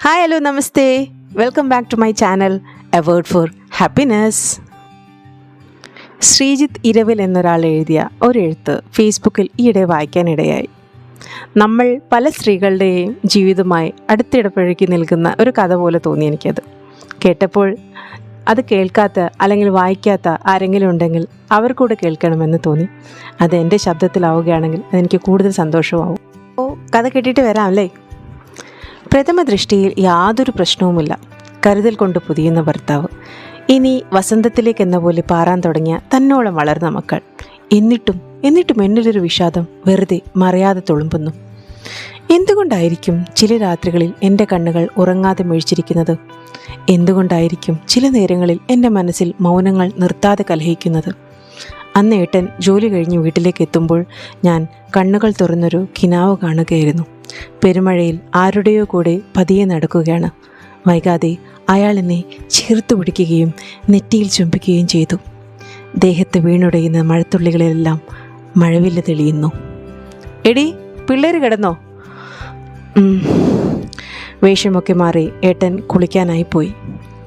Hi hello namaste welcome back to my channel a word word for happiness Sreejith Iravil എന്നൊരാൾ എഴുതിയ ഒരെഴുത്ത് ഫേസ്ബുക്കിൽ ഈയിടെ വായിക്കാനിടയായി നമ്മൾ പല സ്ത്രീകളുടെയും ജീവിതമായി അടുത്തിടപഴകി നിൽക്കുന്ന ഒരു കഥ പോലെ തോന്നി എനിക്കത്. കേട്ടപ്പോൾ അത് കേൾക്കാത്ത അല്ലെങ്കിൽ വായിക്കാത്ത ആരെങ്കിലും ഉണ്ടെങ്കിൽ അവർ കൂടെ കേൾക്കണമെന്ന് തോന്നി. അത് എന്റെ ശബ്ദത്തിലാവുകയാണെങ്കിൽ അതെനിക്ക് കൂടുതൽ സന്തോഷമാവും. ഓ കഥ കേട്ടിട്ട് വരാം അല്ലേ? പ്രഥമ ദൃഷ്ടിയിൽ യാതൊരു പ്രശ്നവുമില്ല. കരുതൽ കൊണ്ട് പുതിയുന്ന ഭർത്താവ്. ഇനി വസന്തത്തിലേക്ക് എന്ന പോലെ പാറാൻ തുടങ്ങിയ തന്നോളം വളർന്ന മക്കൾ. എന്നിട്ടും എന്നിട്ടും എന്നിലൊരു വിഷാദം വെറുതെ മറയാതെ തുളുമ്പുന്നു. എന്തുകൊണ്ടായിരിക്കും ചില രാത്രികളിൽ എന്റെ കണ്ണുകൾ ഉറങ്ങാതെ മിഴിച്ചിരിക്കുന്നത്? എന്തുകൊണ്ടായിരിക്കും ചില നേരങ്ങളിൽ എന്റെ മനസ്സിൽ മൗനങ്ങൾ നിർത്താതെ കലഹിക്കുന്നത്? അന്ന് ഏട്ടൻ ജോലി കഴിഞ്ഞ് വീട്ടിലേക്ക് എത്തുമ്പോൾ ഞാൻ കണ്ണുകൾ തുറന്നൊരു കിനാവ് കാണുകയായിരുന്നു. പെരുമഴയിൽ ആരുടെയോ കൂടെ പതിയെ നടക്കുകയാണ്. വൈകാതെ അയാൾ എന്നെ ചേർത്ത് പിടിക്കുകയും നെറ്റിയിൽ ചുംബിക്കുകയും ചെയ്തു. ദേഹത്ത് വീണുടയുന്ന മഴത്തുള്ളികളിലെല്ലാം മഴവില്ല തെളിയുന്നു. എടി പിള്ളേർ കിടന്നോ. വേഷമൊക്കെ മാറി ഏട്ടൻ കുളിക്കാനായി പോയി.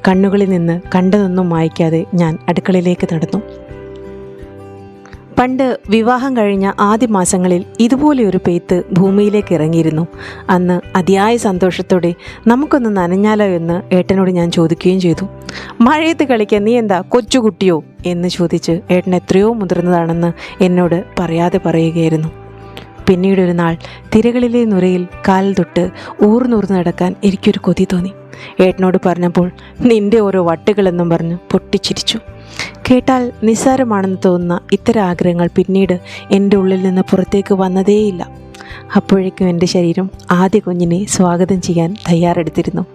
കണ്ണുകളിൽ നിന്ന് കണ്ടതൊന്നും വായിക്കാതെ ഞാൻ അടുക്കളയിലേക്ക് നടന്നു. പണ്ട് വിവാഹം കഴിഞ്ഞ ആദ്യ മാസങ്ങളിൽ ഇതുപോലെയൊരു പെയ്ത്ത് ഭൂമിയിലേക്ക് ഇറങ്ങിയിരുന്നു. അന്ന് അതിയായ സന്തോഷത്തോടെ നമുക്കൊന്ന് നനഞ്ഞാലോ എന്ന് ഏട്ടനോട് ഞാൻ ചോദിക്കുകയും ചെയ്തു. മഴയത്ത് കളിക്കാൻ നീ എന്താ കൊച്ചുകുട്ടിയോ? എന്ന് ചോദിച്ച് ഏട്ടൻ എത്രയോ മുതിർന്നതാണെന്ന് എന്നോട് പറയാതെ പറയുകയായിരുന്നു. പിന്നീടൊരു നാൾ തിരകളിലെ നുരയിൽ കാൽ തൊട്ട് ഊർന്നൂർന്ന് നടക്കാൻ എനിക്കൊരു കൊതി തോന്നി. ഏട്ടനോട് പറഞ്ഞപ്പോൾ നിന്റെ ഓരോ വട്ടുകളെന്നും പറഞ്ഞ് പൊട്ടിച്ചിരിച്ചു. കേട്ടാൽ നിസ്സാരമാണെന്ന് തോന്നുന്ന ഇത്തരം ആഗ്രഹങ്ങൾ പിന്നീട് എന്റെ ഉള്ളിൽ നിന്ന് പുറത്തേക്ക് വന്നതേയില്ല. അപ്പോഴേക്കും എന്റെ ശരീരം ആദ്യ കുഞ്ഞിനെ സ്വാഗതം ചെയ്യാൻ തയ്യാറെടുത്തിരുന്നു.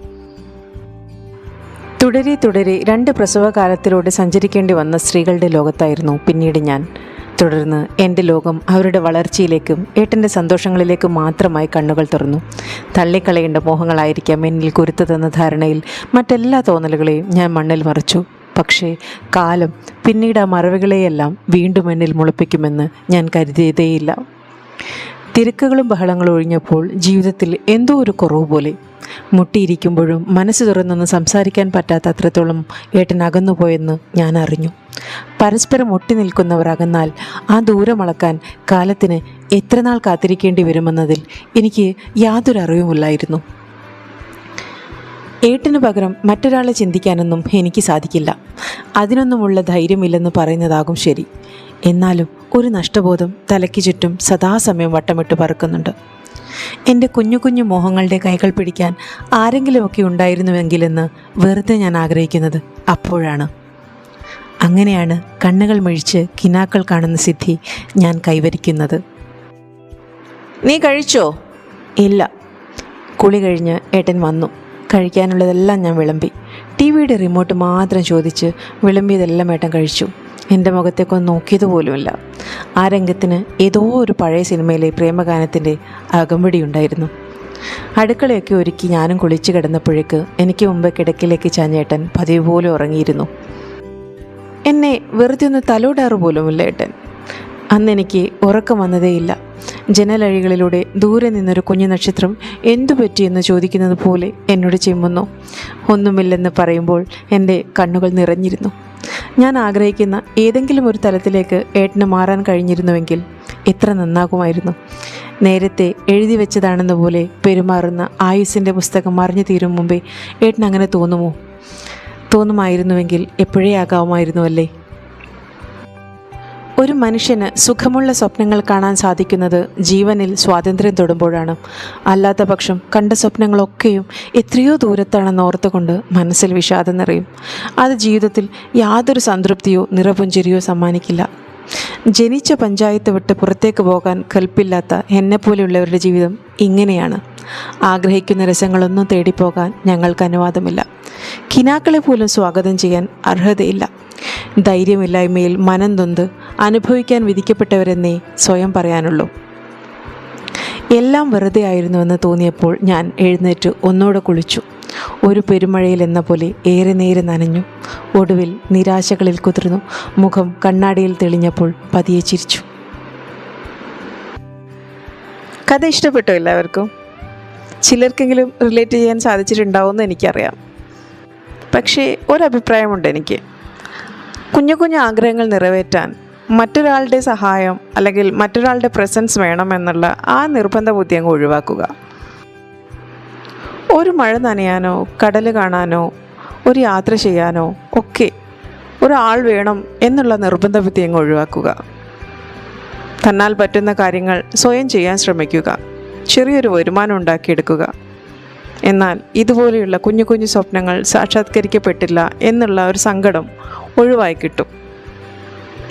തുടരെ തുടരെ രണ്ട് പ്രസവകാലത്തിലൂടെ സഞ്ചരിക്കേണ്ടി വന്ന സ്ത്രീകളുടെ ലോകത്തായിരുന്നു പിന്നീട് ഞാൻ. തുടർന്ന് എന്റെ ലോകം അവരുടെ വളർച്ചയിലേക്കും ഏട്ടന്റെ സന്തോഷങ്ങളിലേക്കും മാത്രമായി കണ്ണുകൾ തുറന്നു. തള്ളിക്കളയേണ്ട മോഹങ്ങളായിരിക്കാം എന്നിൽ കുരുത്തതെന്ന ധാരണയിൽ മറ്റെല്ലാ തോന്നലുകളെയും ഞാൻ മണ്ണിൽ മറിച്ചു. പക്ഷേ കാലം പിന്നീട് ആ മറവുകളെയെല്ലാം വീണ്ടും എന്നിൽ മുളപ്പിക്കുമെന്ന് ഞാൻ കരുതിയതേയില്ല. തിരക്കുകളും ബഹളങ്ങളും ഒഴിഞ്ഞപ്പോൾ ജീവിതത്തിൽ എന്തോ ഒരു കുറവ് പോലെ. മുട്ടിയിരിക്കുമ്പോഴും മനസ്സ് തുറന്നൊന്ന് സംസാരിക്കാൻ പറ്റാത്ത അത്രത്തോളം ഏട്ടൻ അകന്നുപോയെന്ന് ഞാൻ അറിഞ്ഞു. പരസ്പരം ഒട്ടി നിൽക്കുന്നവർ അകന്നാൽ ആ ദൂരം അളക്കാൻ കാലത്തിന് എത്ര നാൾ കാത്തിരിക്കേണ്ടി വരുമെന്നതിൽ എനിക്ക് യാതൊരു അറിവുമില്ലായിരുന്നു. ഏട്ടന് പകരം മറ്റൊരാളെ ചിന്തിക്കാനൊന്നും എനിക്ക് സാധിക്കില്ല. അതിനൊന്നുമുള്ള ധൈര്യമില്ലെന്ന് പറയുന്നതാകും ശരി. എന്നാലും ഒരു നഷ്ടബോധം തലയ്ക്ക് ചുറ്റും സദാസമയം വട്ടമിട്ട് പറക്കുന്നുണ്ട്. എന്റെ കുഞ്ഞു കുഞ്ഞു മോഹങ്ങളുടെ കൈകൾ പിടിക്കാൻ ആരെങ്കിലുമൊക്കെ ഉണ്ടായിരുന്നുവെങ്കിലെന്ന് വെറുതെ ഞാൻ ആഗ്രഹിക്കുന്നത് അപ്പോഴാണ്. അങ്ങനെയാണ് കണ്ണുകൾ മിഴിച്ച് കിനാക്കൾ കാണുന്ന സിദ്ധി ഞാൻ കൈവരിക്കുന്നത്. നീ കഴിച്ചോ? ഇല്ല. കുളി കഴിഞ്ഞ് ഏട്ടൻ വന്നു. കഴിക്കാനുള്ളതെല്ലാം ഞാൻ വിളമ്പി. ടി വിയുടെ റിമോട്ട് മാത്രം ചോദിച്ച് വിളമ്പിയതെല്ലാം ഏട്ടൻ കഴിച്ചു. എന്റെ മുഖത്തേക്കൊന്ന് നോക്കിയതുപോലുമില്ല ആ രംഗത്തിന് ഏതോ ഒരു പഴയ സിനിമയിലെ പ്രേമഗാനത്തിന്റെ അകമ്പടി ഉണ്ടായിരുന്നു അടുക്കളയൊക്കെ ഒരുക്കി ഞാനും കുളിച്ച് കിടന്നപ്പോഴേക്ക് എനിക്ക് മുമ്പ് കിടക്കിലേക്ക് ചാഞ്ഞേട്ടൻ പതിവ് പോലെ ഉറങ്ങിയിരുന്നു. എന്നെ വെറുതെ ഒന്ന് തലോടാറ് പോലുമില്ല ഏട്ടൻ. അന്ന് എനിക്ക് ഉറക്കം വന്നതേയില്ല. ജനലഴികളിലൂടെ ദൂരെ നിന്നൊരു കുഞ്ഞു നക്ഷത്രം എന്തു പറ്റിയെന്ന് ചോദിക്കുന്നത് പോലെ എന്നോട് ചെമ്മുന്നു. ഒന്നുമില്ലെന്ന് പറയുമ്പോൾ എന്റെ കണ്ണുകൾ നിറഞ്ഞിരുന്നു. ഞാൻ ആഗ്രഹിക്കുന്ന ഏതെങ്കിലും ഒരു തലത്തിലേക്ക് ഏട്ടന് മാറാൻ കഴിഞ്ഞിരുന്നുവെങ്കിൽ എത്ര നന്നാകുമായിരുന്നു. നേരത്തെ എഴുതി വെച്ചതാണെന്ന പോലെ പെരുമാറുന്ന ആയുസിന്റെ പുസ്തകം മറിഞ്ഞു തീരും മുമ്പേ ഏട്ടൻ അങ്ങനെ തോന്നുമോ? തോന്നുമായിരുന്നുവെങ്കിൽ എപ്പോഴേ ആകാമായിരുന്നു അല്ലേ ഒരു മനുഷ്യന് സുഖമുള്ള സ്വപ്നങ്ങൾ കാണാൻ സാധിക്കുന്നത് ജീവനിൽ സ്വാതന്ത്ര്യം തൊടുമ്പോഴാണ്. അല്ലാത്ത പക്ഷം കണ്ട സ്വപ്നങ്ങളൊക്കെയും എത്രയോ ദൂരത്താണെന്ന് ഓർത്തുകൊണ്ട് മനസ്സിൽ വിഷാദം നിറയും. അത് ജീവിതത്തിൽ യാതൊരു സംതൃപ്തിയോ നിറപുഞ്ചിരിയോ സമ്മാനിക്കില്ല. ജനിച്ച പഞ്ചായത്ത് വിട്ട് പുറത്തേക്ക് പോകാൻ കൽപ്പില്ലാത്ത എന്നെപ്പോലെയുള്ളവരുടെ ജീവിതം ഇങ്ങനെയാണ്. ആഗ്രഹിക്കുന്ന രസങ്ങളൊന്നും തേടിപ്പോകാൻ ഞങ്ങൾക്ക് അനുവാദമില്ല. കിനാക്കളെ പോലും സ്വാഗതം ചെയ്യാൻ അർഹതയില്ല. ധൈര്യമില്ലായ്മയിൽ മനം നൊന്ത് അനുഭവിക്കാൻ വിധിക്കപ്പെട്ടവരെന്നേ സ്വയം പറയാനുള്ളൂ. എല്ലാം വെറുതെ ആയിരുന്നുവെന്ന് തോന്നിയപ്പോൾ ഞാൻ എഴുന്നേറ്റ് ഒന്നോടെ കുളിച്ചു. ഒരു പെരുമഴയിൽ എന്ന പോലെ ഏറെ നേരെ നനഞ്ഞു. ഒടുവിൽ നിരാശകളിൽ കുതിർന്നു. മുഖം കണ്ണാടിയിൽ തെളിഞ്ഞപ്പോൾ പതിയെ ചിരിച്ചു. കഥ ഇഷ്ടപ്പെട്ടു എല്ലാവർക്കും? ചിലർക്കെങ്കിലും റിലേറ്റ് ചെയ്യാൻ സാധിച്ചിട്ടുണ്ടാവുമെന്ന് എനിക്കറിയാം. പക്ഷേ ഒരഭിപ്രായമുണ്ട് എനിക്ക്. കുഞ്ഞു കുഞ്ഞു ആഗ്രഹങ്ങൾ നിറവേറ്റാൻ മറ്റൊരാളുടെ സഹായം അല്ലെങ്കിൽ മറ്റൊരാളുടെ പ്രസൻസ് വേണമെന്നുള്ള ആ നിർബന്ധ ബുദ്ധി അങ്ങ് ഒഴിവാക്കുക. ഒരു മഴ നനയാനോ കടൽ കാണാനോ ഒരു യാത്ര ചെയ്യാനോ ഒക്കെ ഒരാൾ വേണം എന്നുള്ള നിർബന്ധ ബുദ്ധി അങ്ങ് ഒഴിവാക്കുക. തന്നാൽ പറ്റുന്ന കാര്യങ്ങൾ സ്വയം ചെയ്യാൻ ശ്രമിക്കുക. ചെറിയൊരു വരുമാനം ഉണ്ടാക്കിയെടുക്കുക. എന്നാൽ ഇതുപോലെയുള്ള കുഞ്ഞു കുഞ്ഞു സ്വപ്നങ്ങൾ സാക്ഷാത്കരിക്കപ്പെട്ടില്ല എന്നുള്ള ഒരു സങ്കടം ഒഴിവായി കിട്ടും.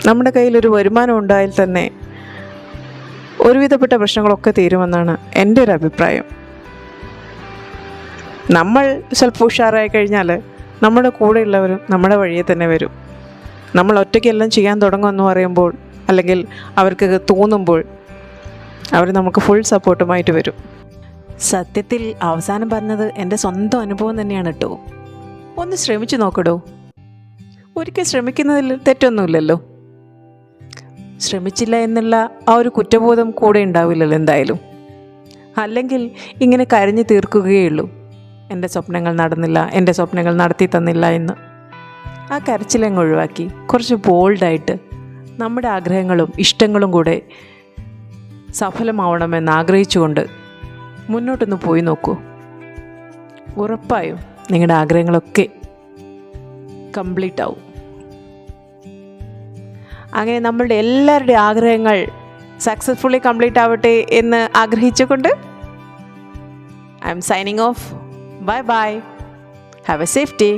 നമ്മുടെ കയ്യിലൊരു വരുമാനം ഉണ്ടായാൽ തന്നെ ഒരുവിധപ്പെട്ട പ്രശ്നങ്ങളൊക്കെ തീരുമെന്നാണ് എന്റെ ഒരു അഭിപ്രായം. നമ്മൾ ചിലപ്പോൾ ഉഷാറായി കഴിഞ്ഞാൽ നമ്മുടെ കൂടെയുള്ളവരും നമ്മുടെ വഴിയെ തന്നെ വരും. നമ്മൾ ഒറ്റയ്ക്കെല്ലാം ചെയ്യാൻ തുടങ്ങുമെന്ന് പറയുമ്പോൾ അല്ലെങ്കിൽ അവർക്ക് തോന്നുമ്പോൾ അവർ നമുക്ക് ഫുൾ സപ്പോർട്ടുമായിട്ട് വരും. സത്യത്തിൽ അവസാനം പറഞ്ഞത് എന്റെ സ്വന്തം അനുഭവം തന്നെയാണ് കേട്ടോ. ഒന്ന് ശ്രമിച്ചു നോക്കടോ. ഒരിക്കൽ ശ്രമിക്കുന്നതിൽ തെറ്റൊന്നുമില്ലല്ലോ. ശ്രമിച്ചില്ല എന്നുള്ള ആ ഒരു കുറ്റബോധം കൂടെ ഉണ്ടാവില്ലല്ലോ എന്തായാലും. അല്ലെങ്കിൽ ഇങ്ങനെ കരഞ്ഞു തീർക്കുകയുള്ളൂ. എന്റെ സ്വപ്നങ്ങൾ നടന്നില്ല എന്റെ സ്വപ്നങ്ങൾ നടത്തി തന്നില്ല എന്ന്. ആ കരച്ചിലങ്ങ് ഒഴിവാക്കി. കുറച്ച് ബോൾഡായിട്ട് നമ്മുടെ ആഗ്രഹങ്ങളും ഇഷ്ടങ്ങളും കൂടെ സഫലമാവണമെന്ന് ആഗ്രഹിച്ചുകൊണ്ട് മുന്നോട്ടൊന്ന് പോയി നോക്കൂ. ഉറപ്പായും നിങ്ങളുടെ ആഗ്രഹങ്ങളൊക്കെ കംപ്ലീറ്റ് ആവും. അങ്ങനെ നമ്മളുടെ എല്ലാവരുടെ ആഗ്രഹങ്ങൾ സക്സസ്ഫുള്ളി കംപ്ലീറ്റ് ആവട്ടെ എന്ന് ആഗ്രഹിച്ചുകൊണ്ട് I am signing off bye bye have a safe day